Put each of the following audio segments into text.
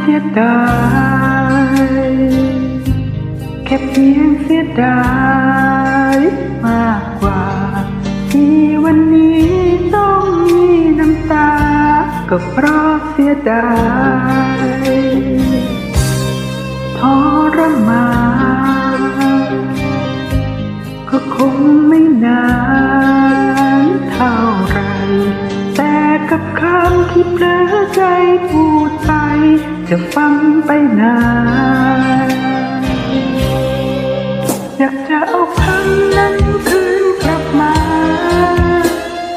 เสียดายแค่เพียงเสียดายมากกว่า ที่วันนี้ต้องมีน้ำตา ก็เพราะเสียดายทรมานก็คงไม่นานเท่าไร แต่กับคำที่เผลอใจพู จะฟังไปนานอยากจะเอาคำนั้นคืนกลับมา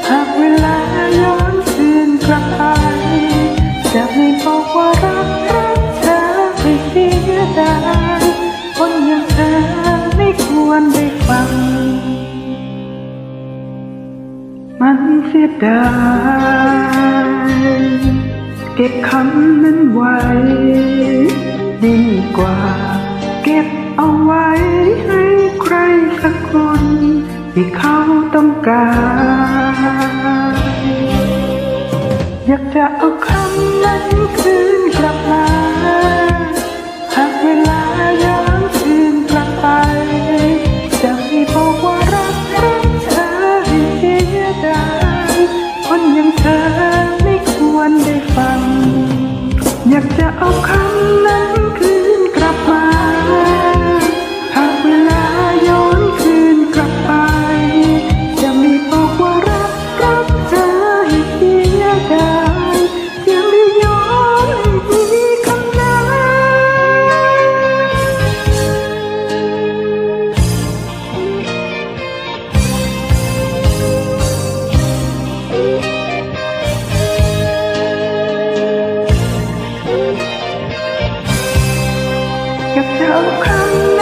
หากเวลาย้อนคืนกลับไปจะไม่บอกว่ารักรักเธอไม่เสียดายคนอย่างเธอไม่ควรได้ฟัง มันเสียดาย เก็บคำนั้นไว้ ดีกว่า เก็บเอาไว้ให้ใครสักคน ที่เขาต้องการ อยากจะเอาคำนั้นคืนกลับมา อยากจะเอาคำนั้น come